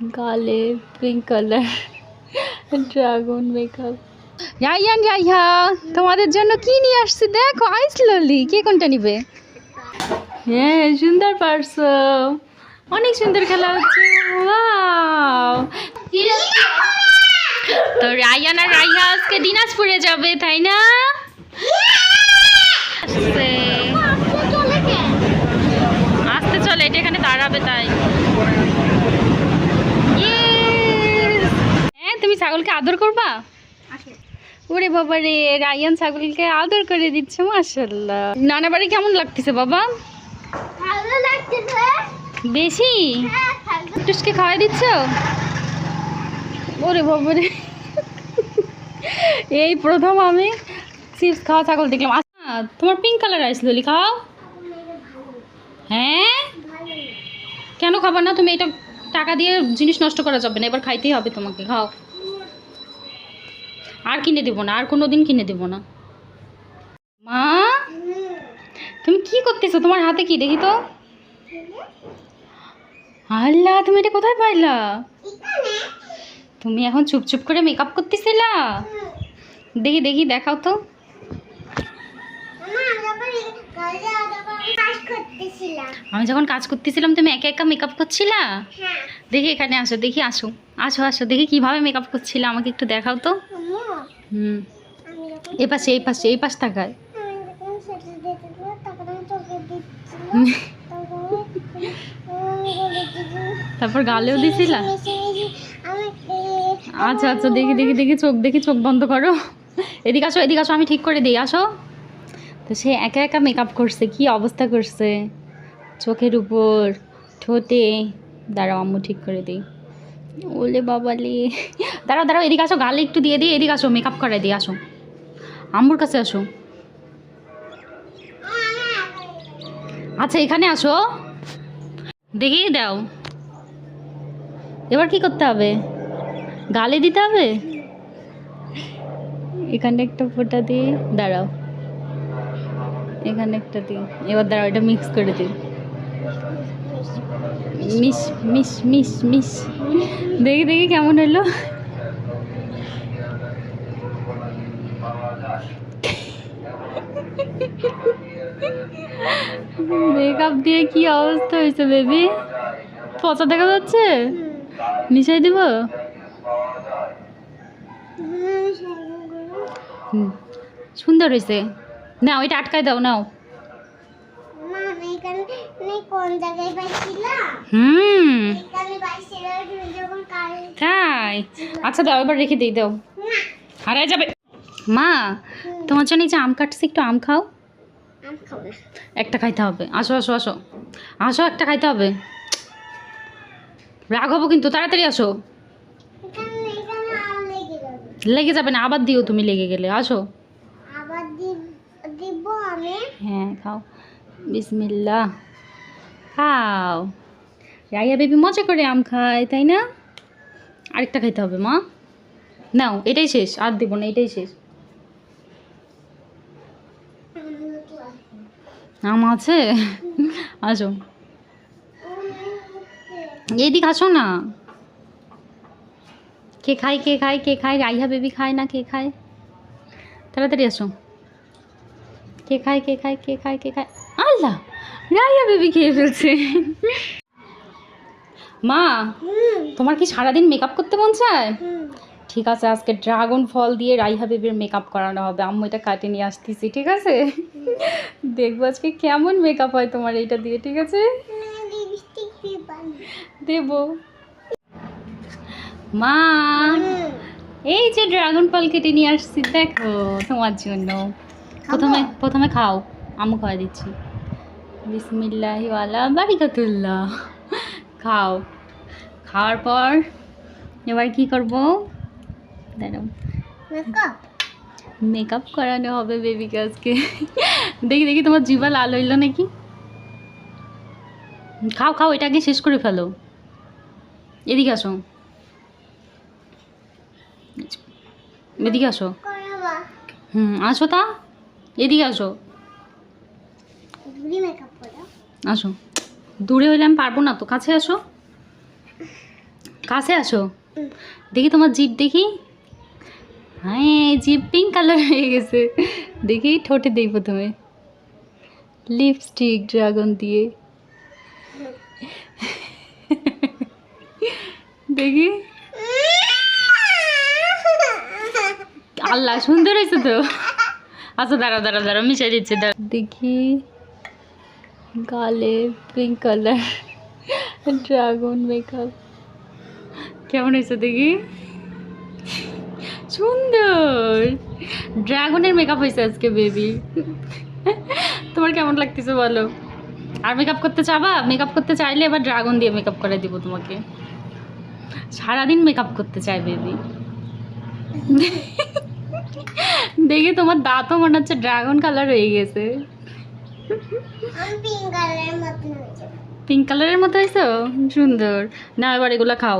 গালে pink colour dragon makeup Raiyan Raiha তোমাদের জন্য কি নিয়ে আসছি? দেখো আইস ললি কে কোনটা নিবে? হ্যাঁ সুন্দর পারছ। অনেক সুন্দর খেলা হচ্ছে। তো রায়ান আর রাইহা আজকে দিনাজপুরে যাবে তাই না। আসতে। চলে এটা এখানে দাঁড়াবে তাই Yes! হ্যাঁ তুমি ছাগলকে আদর করবা? ওরে বাবা রে রায়ান ছাগলকে আদর করে দিচ্ছে মাশাল্লাহ নানা বাড়ি কেমন লাগতেছে বাবা? বেশি? হ্যাঁ টুসকে খাওয়াই দিচ্ছ? ওরে বাবা রে। এই প্রথম আমি চিপস খাওয়া ছাগল দেখলাম। আচ্ছা তোমার পিঙ্ক কালার আইস ললি খাও। হ্যাঁ? কেন খাবার না? তুমি এটা টাকা দিয়ে জিনিস নষ্ট করা যাবে না এবার খাইতেই হবে তোমাকে খাও। আর কিনে দেবো না আর কোনো দিন কিনে দেবো না। মা? তুমি কি করতেছো? তোমার হাতে কি? দেখি তো। আল্লাহ তুমি এটা কোথায় পাইলা? তুমি এখন চুপ চুপ করে মেকআপ করতেছিলা? দেখি দেখি দেখাও তো। আমি যখন কাজ করতেছিলাম তুমি একা একা মেকআপ করছিলা? দেখি এখানে আসো দেখি আসো। আসো আসো দেখি কীভাবে মেকআপ করছিলা আমাকে একটু দেখাও তো। হুম। পাশে, এই পাশে, এই পাশ তাকায়। তারপর গালেও দিছিলা? আচ্ছা আচ্ছা দেখি দেখি দেখি চোখ দেখি চোখ বন্ধ করো। এদিকে আসো এদিকে আসো, আমি ঠিক করে দিই, আসো। তো সে একা একা মেকআপ করছে, কি অবস্থা করছে? চোখের উপর, ঠোঁটে। দাঁড়াও, আম্মু ঠিক করে দিই। ওলে বাবালে। দাঁড়াও দাঁড়াও, এদিকে আসো, গালে একটু দিয়ে দিই এদিকে আসো মেকআপ করাই দিয়ে আসো। আম্মুর কাছে আসো। আচ্ছা এখানে আসো। দেখি দাও। এবার কি করতে হবে? গালে দিতে হবে? এখানে একটা ফোটা দিই দাঁড়াও। এখানে একটা দিই এবার দাঁড়াও, এটা মিক্স করে দিই। Miss miss miss miss. দেখি দেখি কেমন হলো। মেকআপ দিয়ে কি অবস্থা হয়েছে বেবি পচা দেখা যাচ্ছে? মিশাই দিব? সুন্দর হয়েছে। না ওইটা আটকায় দাও নাও। কোন জায়গায় পাইছিলা? হুম। এখানে পাইছিলা যখন কাল তাই? আচ্ছা দাও এবার রেখে দিই দাও। হারায় যাবে। মা তোমার জন্য যে আম কাটছি একটু আম খাও। একটা খাইতে হবে। আসো আসো আসো। আসো একটা খাইতে হবে। রাগ হব কিন্তু তাড়াতাড়ি আসো। এখানে এখানে লেগে যাবে। না আবার দিও তুমি লেগে গেলে। আসো। আবার দিব আমি? হ্যাঁ খাও। বিসমিল্লা খাও। রাইয়া বেবি মজা করে আম খায়, তাই না? আরেকটা খাইতে হবে, মা। নাও, এটাই শেষ, আর দেবো না, এটাই শেষ। আম আছে? আসো। এইদিকে আসো না। কে খায় কে খায় কে খায়? রাইহা বেবি খায় না, কে খায়? তাড়াতাড়ি আসো। কে খায় কে খায় কে খায় কে খায়? আল্লাহ রাইয়া বেবি খেয়ে ফেলছে। মা তোমার কি সারাদিন মেকআপ করতে মন চায়? ঠিক আছে আজকে ড্রাগন ফল দিয়ে রাইহা বেবির মেকআপ করানো হবে। আম্মু এটা কাটে নিয়ে আসতেছি ঠিক আছে? দেখব আজকে কেমন মেকআপ হয় তোমার এটা দিয়ে ঠিক আছে? দেবো। মা এই যে ড্রাগন ফল কেটে নিয়ে আসছি দেখো তোমার জন্য। প্রথমে প্রথমে খাও আম্মু খাওয়া দিচ্ছি। বিসমিল্লাহি ওয়ালা বারিকাতুল্লাহ। খাও। খাওয়ার পর এবার কি করব? দাঁড়াও। মেকআপ করানো হবে বেবিকে আজকে দেখি দেখি তোমার জিভা লাল হইল নাকি? খাও খাও এটা আগে শেষ করে ফেলো। এদিকে আসো। এদিকে আসো। হুম আসো তা। এদিকে আসো। মেকআপ আসো। দূরে হইলে আমি পারব না তো, কাছে আসো। কাছে আসো। দেখি তোমার জিপ দেখি। হ্যাঁ জিপ পিঙ্ক কালার হয়ে গেছে। দেখি, ঠোঁটে দিই প্রথমে। লিপস্টিক ড্রাগন দিয়ে। দেখি। আল্লাহ, সুন্দর হয়েছে তো। আচ্ছা দাঁড়া দাঁড়া দাঁড়া মিশাই দিচ্ছে দেখি। গালে পিঙ্ক কালার ড্রাগন মেকআপ কেমন হয়েছে দেখি? সুন্দর। ড্রাগনের মেকআপ হয়েছে আজকে বেবি তোমার কেমন লাগতেছে বলো? আর মেকআপ করতে চাবা? মেকআপ করতে চাইলে এবার ড্রাগন দিয়ে মেকআপ করে দিব তোমাকে। সারাদিন মেকআপ করতে চাই বেবি দেখি তোমার দাঁতও মনে হচ্ছে ড্রাগন কালার হয়ে গেছে। পিঙ্ক কালারের মতো হয়েছে। সুন্দর। না এবার এগুলো খাও।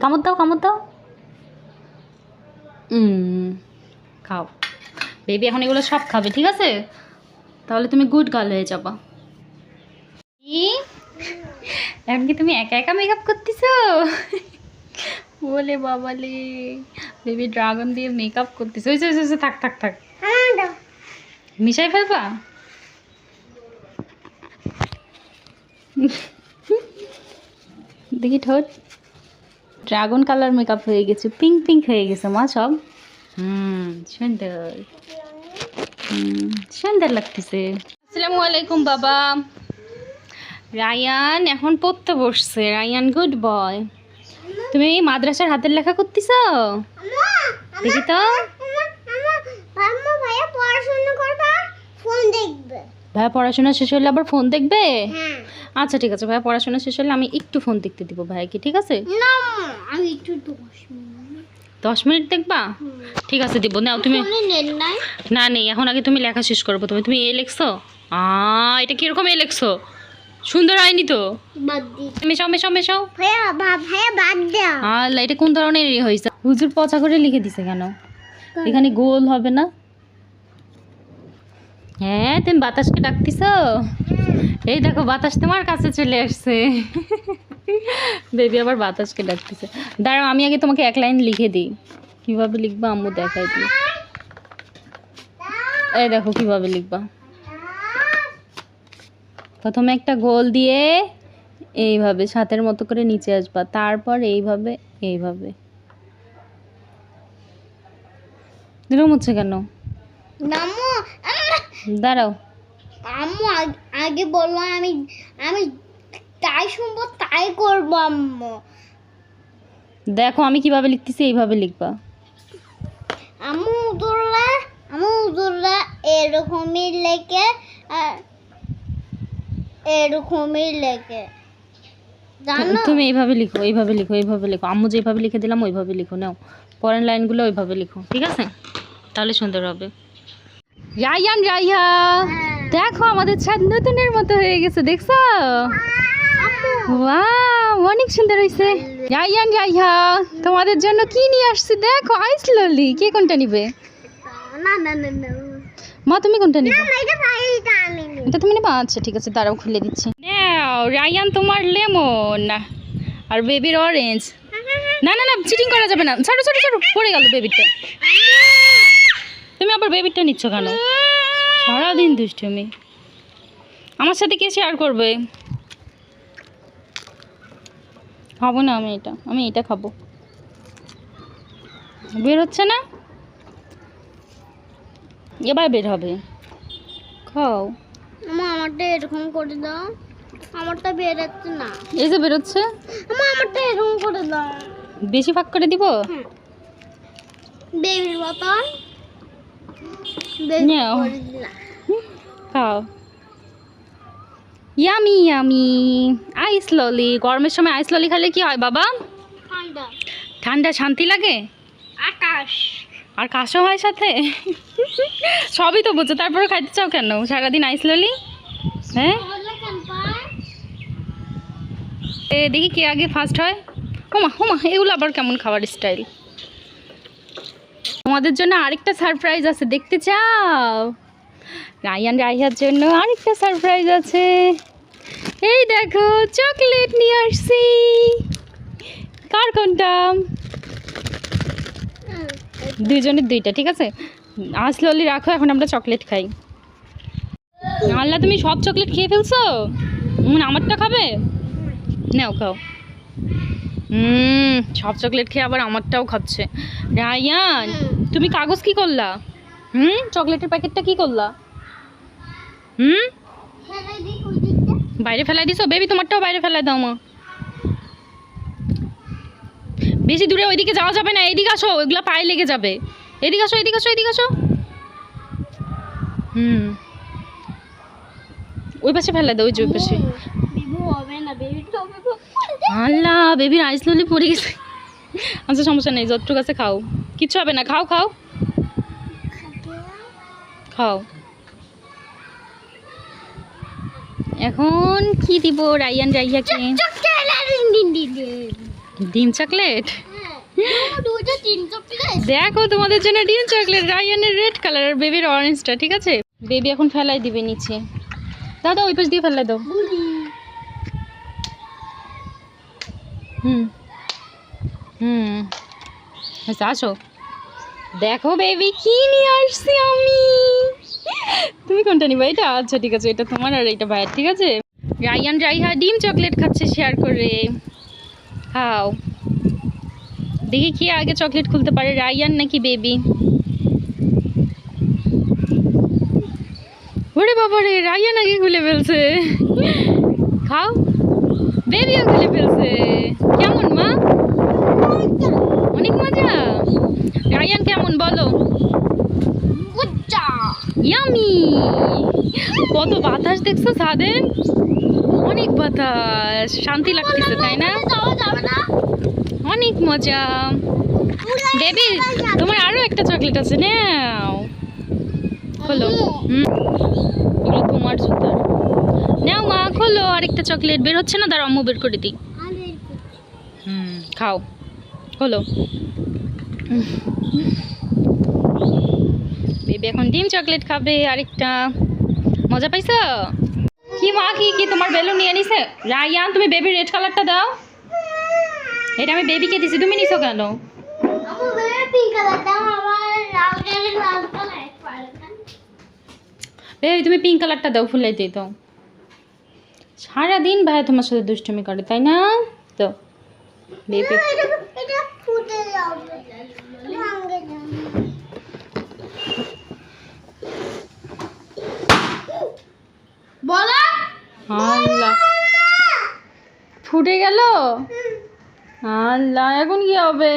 কামড় দাও কামড় দাও। খাও। বেবি এখন এগুলো সব খাবে ঠিক আছে? তাহলে তুমি গুড গার্ল হয়ে যাবা। এখন কি তুমি একা একা মেকআপ করতেছো? বলে বাবালে বেবি ড্রাগন দিয়ে মেকআপ করতেছো। ওই ওই থাক থাক থাক। মিশাই ফেলবা? দেখি ঠোঁট। ড্রাগন কালার মেকআপ হয়ে গেছে পিঙ্ক পিঙ্ক হয়ে গেছে মা সব। হুম সুন্দর। হুম সুন্দর লাগতেছে। আসসালামু আলাইকুম বাবা। রায়ান এখন পড়তে বসছে। রায়ান গুড বয় তুমি এই মাদ্রাসার হাতের লেখা করতেছ? দেখি তো। ভাইয়া পড়াশোনা শেষ হলে আবার ফোন দেখবে? হ্যাঁ। আচ্ছা ঠিক আছে ভাইয়া পড়াশোনা শেষ হলে আমি একটু ফোন দেখতে দিব ভাইয়াকে ঠিক আছে? আমি একটু দশ মিনিট। দেখবা? ঠিক আছে দিব। নাও তুমি না নেই এখন আগে তুমি লেখা শেষ করব তুমি তুমি এ লেখছো। আ এটা কীরকম এ লেখছো? সুন্দর হয়নি তো? মেশাও মেশাও মেশাও। আল্লাহ এটা কোন ধরনের হয়েছে? হুজুর পচা করে লিখে দিছে কেন? এখানে গোল হবে না? হ্যাঁ তুমি বাতাসকে ডাকতিস এই দেখো বাতাস তোমার কাছে চলে আসছে। বেবি আবার বাতাসকে ডাকতেছে। দাঁড়াও আমি আগে তোমাকে এক লাইন লিখে দিই। কীভাবে লিখবা আম্মু দেখাই দিই। এই দেখো কীভাবে লিখবা। প্রথমে একটা গোল দিয়ে এইভাবে সাতের মতো করে নিচে আসবা তারপর এইভাবে এইভাবে। এরকম হচ্ছে কেন? দাঁড়াও। আম্মু আগে বলল আমি আমি তাই শুনব তাই করব আম্মু। দেখো আমি কীভাবে লিখতেছি এইভাবে লিখবা। আম্মু উদুল্লা আম্মু উদুল্লা এরকমই লেখে আর এরকমই লেখে। জানো? তুমি এইভাবে লিখো এইভাবে লিখো এইভাবে লিখো। আম্মু যেভাবে লিখে দিলাম ওইভাবে লিখো নাও। পরের লাইনগুলো ওইভাবে লিখো ঠিক আছে? তাহলে সুন্দর হবে। রায়ান রাইয়া দেখো আমাদের ছাদ নতুনের মতো হয়ে গেছে দেখছ? অনেক সুন্দর হয়েছে। রায়ান রাইয়া তোমাদের জন্য কি নিয়ে আসছি? দেখো আইস ললি কে কোনটা নিবে? মা তুমি কোনটা নিবে? এটা তুমি নেবা আচ্ছা ঠিক আছে, দাঁড়াও, খুলে দিচ্ছি। রায়ান তোমার লেমন আর বেবির অরেঞ্জ না না না চিটিং করা যাবে না। ছাড়ো ছাড়ো ছাড়ো, পড়ে গেল বেবিটা তুমি আবার বেবিটা নিচ্ছ কেন? সারাদিন দুষ্টুমি। আমার সাথে কে শেয়ার করবে? খাব না আমি এটা আমি এটা খাব। বের হচ্ছে না? এবার বের হবে। খাও। আমারটা এরকম করে দাও। আমারটা বেরোচ্ছে না। এই যে বেরোচ্ছে? আমারটা এরকম করে দাও। বেশি ফাঁক করে দিব? বেবির মতন। খাও। Yummy yummy. আইস ললি গরমের সময় আইস ললি খেলে কি হয় বাবা? ঠান্ডা। ঠান্ডা শান্তি লাগে? আকাশ। আর কাশও হয় সাথে? সবই তো বুঝছ তারপরে খাইতে চাও কেন? সারাদিন আইস ললি হ্যাঁ? এ, দেখি কে আগে ফার্স্ট হয়। হোমা হোমা এগুলো আবার কেমন খাবার স্টাইল তোমাদের জন্য আরেকটা সারপ্রাইজ আছে, দেখতে চাও? রায়ান রাইহার জন্য আরেকটা সারপ্রাইজ আছে। এই দেখো চকলেট নিয়ে আসছি। কার কোনটা? দুইজনের দুইটা ঠিক আছে? আসলে হলে রাখো এখন আমরা চকলেট খাই। আল্লাহ তুমি সব চকলেট খেয়ে ফেলছো? মানে আমারটা খাবে? নাও খাও। হুম সব চকলেট খেয়ে আবার আমারটাও খাচ্ছে। রায়ান তুমি কাগজ কি করলা? হুম চকলেটের প্যাকেটটা কি করলা? হুম? বাইরে ফেলাই দিছো? বেবি তোমারটাও বাইরে ফেলাই দাও মা। বেশি দূরে ওইদিকে যাওয়া যাবে না এদিকে আসো ওইগুলো পায়ে লেগে যাবে। এদিকে আসো এদিকে আসো এদিকে আসো। হুম। ওই পাশে ফেলে দাও ওই যে ওই পাশে। আল্লাহ বেবির আইস ললি পড়ে গেছে। আচ্ছা সমস্যা নেই যতটুকু কাছে খাও। কিচ্ছু হবে না খাও খাও। খাও। এখন কি দিব রাইয়ান রাইয়াকে? ডিম চকলেট? দেখো, তোমাদের জন্য ডিম চকলেট, রায়ানের রেড কালার আর বেবির অরেঞ্জটা ঠিক আছে? বেবি এখন ফেলাই দিবে নিচে। দাদা ওই পাশ দিয়ে ফেলাই দাও। হুম। হুম। আচ্ছা আসো। দেখো, বেবি, কি নিয়ে আসছি আমি? তুমি কোনটা নিবা? এটা? আচ্ছা ঠিক আছে, এটা তোমার আর এটা ঠিক আছে? রায়ান ডিম চকলেট খাচ্ছে শেয়ার করে। খাও। দেখি কি আগে চকলেট খুলতে পারে রায়ান নাকি বেবি ওরে বাবা রে রায়ান আগে খুলে ফেলছে। খাও। বেবিও খুলে ফেলছে। কেমন মা? অনেক মজা। রায়ান কেমন বলো? ইয়ামি কত বাতাস দেখছ ছাদে? অনেক বাতাস শান্তি লাগতেছে তাই না? অনেক মজা। বেবি তোমার আরও একটা চকলেট আছে নাও। খোলো। হুম। এগুলো তোমার জুতার নাও মা খোলো আরেকটা চকলেট বের হচ্ছে না? তার আম্মু বের করে দিই। হুম খাও। খোলো। বেবি এখন ডিম চকলেট খাবে আরেকটা। মজা পাইছো? কি মা, কি কি তোমার বেলুন নিয়ে নিছে রায়ান, তুমি বেবি রেড কালারটা দাও। এটা আমি বেবিকে দিছি, তুমি নিছো কেন? বেবি তুমি পিঙ্ক কালারটা দাও ফুলাই দিয়ে দাও। সারাদিন ভাই তোমার সাথে দুষ্টুমি করে, তাই না? তো বেবি এটা এটা ফুটে যাবে ভাঙে যাবে বলো আল্লাহ ফুটে গেল? আল্লাহ, এখন কি হবে?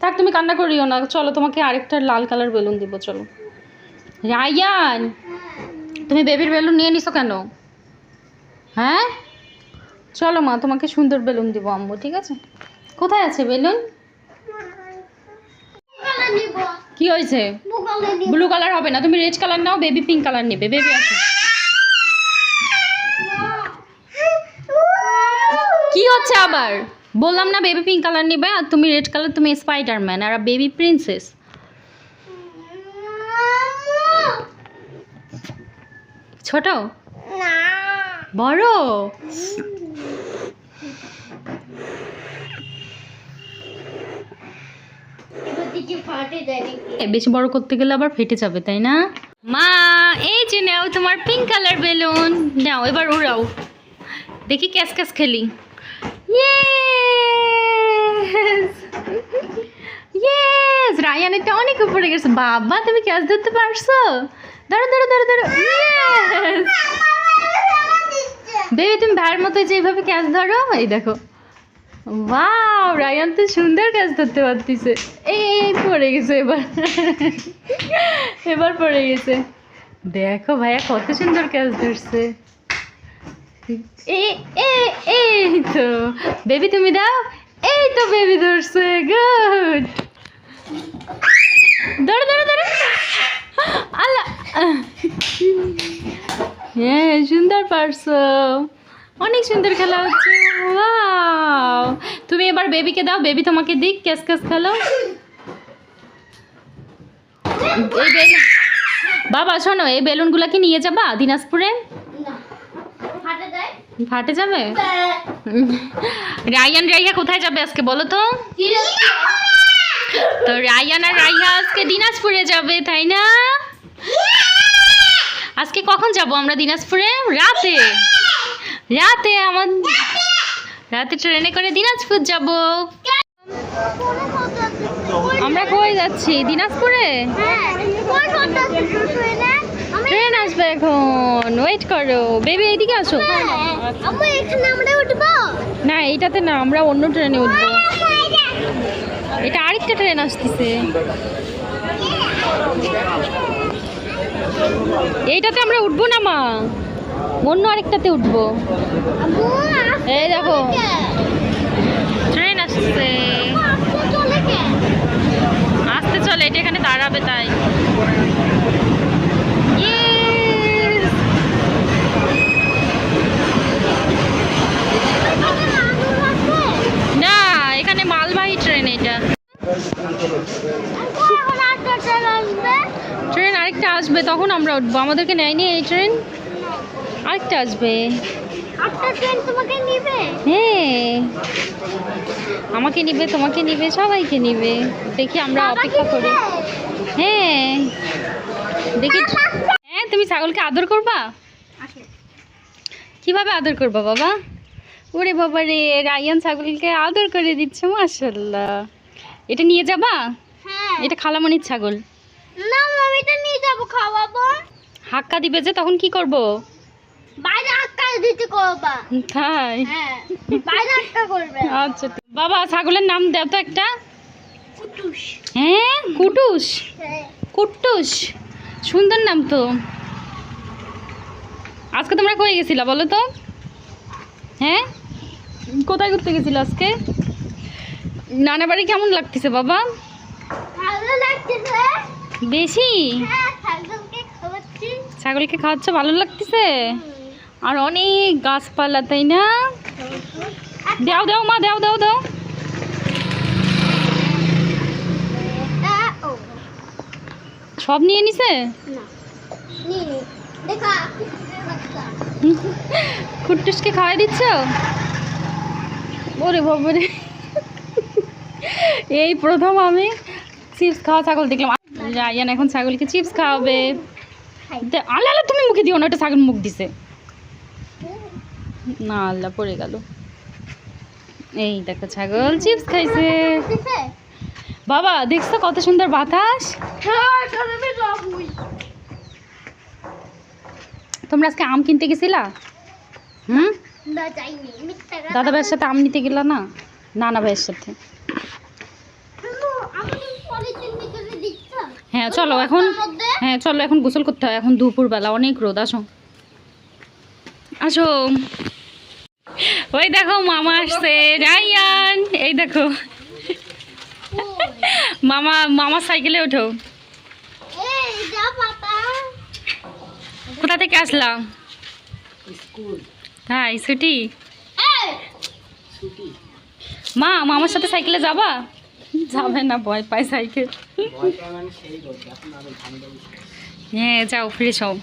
থাক, তুমি কান্না করিও না। চলো, তোমাকে আরেকটা লাল কালার বেলুন দিব, চলো। রায়ান, তুমি বেবির বেলুন নিয়ে নিছো কেন? হ্যাঁ? চলো মা, তোমাকে সুন্দর বেলুন দিব, আম্মু, ঠিক আছে? কোথায় আছে বেলুন? কি হয়েছে? ব্লু কালার হবে না। তুমি রেড কালার নাও বেবি পিঙ্ক কালার নেবে। বেবি আসো কি হচ্ছে আবার? বললাম না বেবি পিঙ্ক কালার নেবে আর তুমি রেড কালার তুমি স্পাইডারম্যান আর বেবি প্রিন্সেস ছোট? বড়? বেশি বড় করতে গেলে আবার ফেটে যাবে তাই না? মা এই যে নাও তোমার পিঙ্ক কালার বেলুন নাও এবার উড়াও। দেখি ক্যাস ক্যাস খেলি। ইয়েস ইয়েস রায়ান এটা অনেক উপরে গেছে। বাবা, তুমি ক্যাচ ধরতে পারছ? ধরো ধরো ধরো ধরো। ইয়েস তুমি ভাইয়ের মতো যেভাবে ক্যাচ ধরো? এই দেখো। ওয়াও রায়ান তো সুন্দর ক্যাচ ধরতে পারতিছে। এই পড়ে গেছে এবার। এবার পড়ে গেছে। দেখো ভাইয়া, কত সুন্দর ক্যাচ ধরছে। এই তো। বেবি, তুমি দাও। এই তো বেবি ধরছে, গুড। ধরো ধরো ধরো। আল্লাহ। হ্যাঁ সুন্দর পারছ। অনেক সুন্দর খেলা হচ্ছে। তুমি এবার বেবিকে দাও। বেবি তোমাকে দিক ক্যাস ক্যাস খেলো। বাবা, শোনো, এই বেলুনগুলো কি নিয়ে যাবা দিনাজপুরে? ফাটে যাবে? রায়ান, রাইহা কোথায় যাবে আজকে বলো তো? তো রায়ান আর রাইহা আজকে দিনাজপুরে যাবে, তাই না? আজকে কখন যাব আমরা দিনাজপুরে? রাতে। রাতে আমার রাতে ট্রেনে করে দিনাজপুর যাব। আমরা কই যাচ্ছি? দিনাজপুরে। ট্রেন আসবে এখন? ওয়েট করো। বেবি এইদিকে আসো। না এইটাতে না আমরা অন্য ট্রেনে উঠবো। এটা আরেকটা ট্রেন আসতেছে। এইটাতে আমরা উঠবো না মা? অন্য আরেকটাতে উঠবো। এই দেখো। ট্রেন আসছে। আসতে চলে এটা এখানে দাঁড়াবে তাই Yes! না এখানে মালবাহী ট্রেন এটা ট্রেন আরেকটা আসবে তখন আমরা উঠবো। আমাদেরকে নেয়নি এই ট্রেন আরেকটা আসবে। হ্যাঁ। আমাকে নিবে তোমাকে নিবে সবাইকে নিবে। দেখি আমরা অপেক্ষা করি। হ্যাঁ। দেখি হ্যাঁ তুমি ছাগলকে আদর করবা? কীভাবে আদর করবা বাবা? ওরে বাবা রে রায়ান ছাগলকে আদর করে দিচ্ছে মাশাল্লাহ এটা নিয়ে যাবা? হ্যাঁ। এটা খালামণির ছাগল। না এটা নিয়ে যাব খাওয়াবো। হাক্কা দিবে যে তখন কি করব? বাইরে আটকা দিতে করবা। তাই? হ্যাঁ বাইরে আটকা করবে। আচ্ছা বাবা ছাগলের নাম দাও তো একটা। কুটুস। হ্যাঁ কুটুস? হ্যাঁ। কুট্টুস সুন্দর নাম তো। আজকে তোমরা কই গেছিলা বলো তো? হ্যাঁ? কোথায় ঘুরতে গেছিল আজকে? নানা বাড়ি কেমন লাগতেছে বাবা? ভালো লাগতেছে। বেশি? হ্যাঁ ছাগলকে খাওয়াচ্ছি। ভালো লাগতেছে? আর অনেক গাছপালা তাই না? দাও দাও মা দাও দাও দাও। সব নিয়ে নিছে? কুট্টুসকে খাওয়াই দিচ্ছ? ওরে বাবারে। এই প্রথম আমি চিপস খাওয়া ছাগল দেখলাম। রায়ান এখন ছাগলকে চিপস খাওয়াবে। আল্লাহ আল্লাহ তুমি মুখে দিও না, ওটা ছাগল মুখ দিছে। না, আল্লাহ, পড়ে গেল। এই দেখো, ছাগল চিপস খাইছে। বাবা, দেখছ কত সুন্দর বাতাস? তোমরা আজকে আম কিনতে গেছিলা? হুম? দাদা ভাইয়ের সাথে আম নিতে গেলা না? নানা ভাইয়ের সাথে আম্মু, আমাকে পলিথিন ভিতরে দিচ্ছ হ্যাঁ চলো এখন হ্যাঁ চলো এখন গোসল করতে হয়। এখন দুপুরবেলা অনেক রোদ আসো। আসো। ওই দেখো মামা আসছে। রায়ান এই দেখো। মামা মামা সাইকেলে ওঠো। কোথা থেকে আসলাম? হ্যাঁ ছুটি। মা মামার সাথে সাইকেলে যাবা? যাবে না ভয় পায় সাইকেল। হ্যাঁ যাও ফিরে হও।